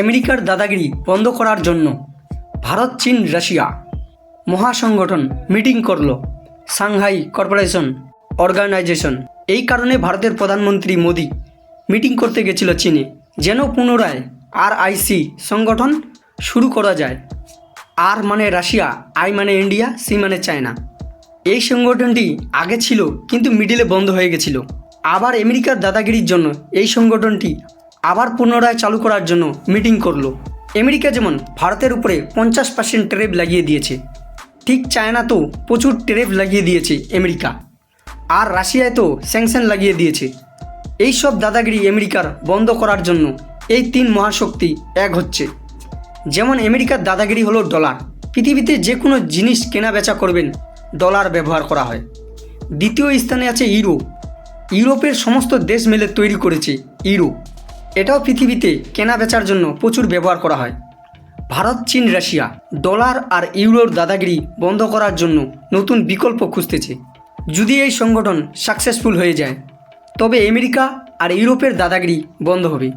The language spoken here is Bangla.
আমেরিকার দাদাগিরি বন্ধ করার জন্য ভারত, চীন, রাশিয়া মহাসংগঠন মিটিং করল। Shanghai corporation organisation. এই কারণে ভারতের প্রধানমন্ত্রী মোদি মিটিং করতে গেছিল চীনে, যেন পুনরায় আর আইসি সংগঠন শুরু করা যায়। আর মানে রাশিয়া, আই মানে ইন্ডিয়া, সি মানে চায়না। এই সংগঠনটি আগে ছিল, কিন্তু মিডিলে বন্ধ হয়ে গেছিল। আবার আমেরিকার দাদাগিরির জন্য এই সংগঠনটি আবার পুনরায় চালু করার জন্য মিটিং করল। আমেরিকা যেমন ভারতের উপরে পঞ্চাশ পার্সেন্ট ট্রেপ লাগিয়ে দিয়েছে, ঠিক চায়না তো প্রচুর ট্রেপ লাগিয়ে দিয়েছে আমেরিকা। আর রাশিয়ায় তো স্যাংশন লাগিয়ে দিয়েছে। এই সব দাদাগিরি আমেরিকার বন্ধ করার জন্য এই তিন মহাশক্তি এক হচ্ছে। যেমন আমেরিকার দাদাগিরি হলো ডলার। পৃথিবীতে যে কোনো জিনিস কেনা বেচা করবেন, ডলার ব্যবহার করা হয়। দ্বিতীয় স্থানে আছে ইউরো। ইউরোপের সমস্ত দেশ মিলে তৈরি করেছে ইউরো। এটাও পৃথিবীতে কেনা বেচার জন্য প্রচুর ব্যবহার করা হয়। ভারত, চীন, রাশিয়া, ডলার আর ইউরোর দাদাগিরি বন্ধ করার জন্য নতুন বিকল্প খুঁজতেছে। যদি এই সংগঠন সাকসেসফুল হয়ে যায়, তবে আমেরিকা আর ইউরোপের দাদাগিরি বন্ধ হবে।